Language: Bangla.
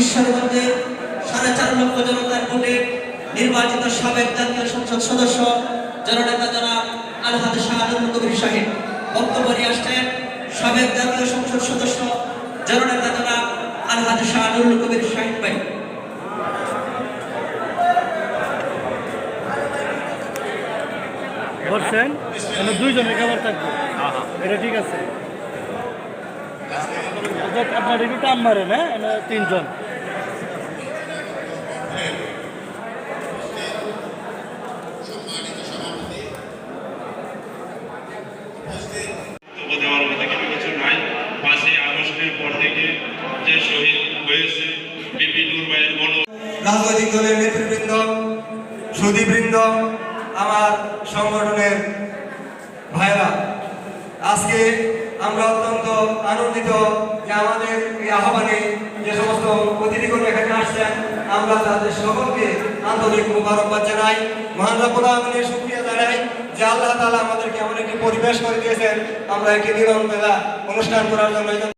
ঈশ্বরগঞ্জে সাড়ে চার লক্ষ জনতার ভোটে নির্বাচিত সাবেক জাতীয় সংসদ সদস্য জননেতা জনাব আলহাদ শাহাদুল কবির সাহেব। বক্তব্য নিয়ে আসছেন সাবেক জাতীয় সংসদ সদস্য জননেতা জনাব আলহাদ শাহাদুল কবির সাহেব ভাই। ধরছেন মানে দুইজনের খাবার থাকবে? এটা ঠিক আছে। আচ্ছা, আপনার একটু টান মারেন হ্যাঁ? তিনজন। রাজনৈতিক দলের নেতৃবৃন্দ সুদীবৃন্দ আমার সংগঠনের ভাইরা আজকে আমরা অত্যন্ত আনন্দিত যে আমাদের এই আহ্বানে যে সমস্ত অতিথিগণ এখানে আসছেন, আমরা তাদের সকলকে আন্তরিক মুবারকবাদ জানাই। মহান জানাই যে আল্লাহ তালা আমাদেরকে এমন একটি পরিবেশ করে দিয়েছেন, আমরা একটি দিন মেলা অনুষ্ঠান করার জন্য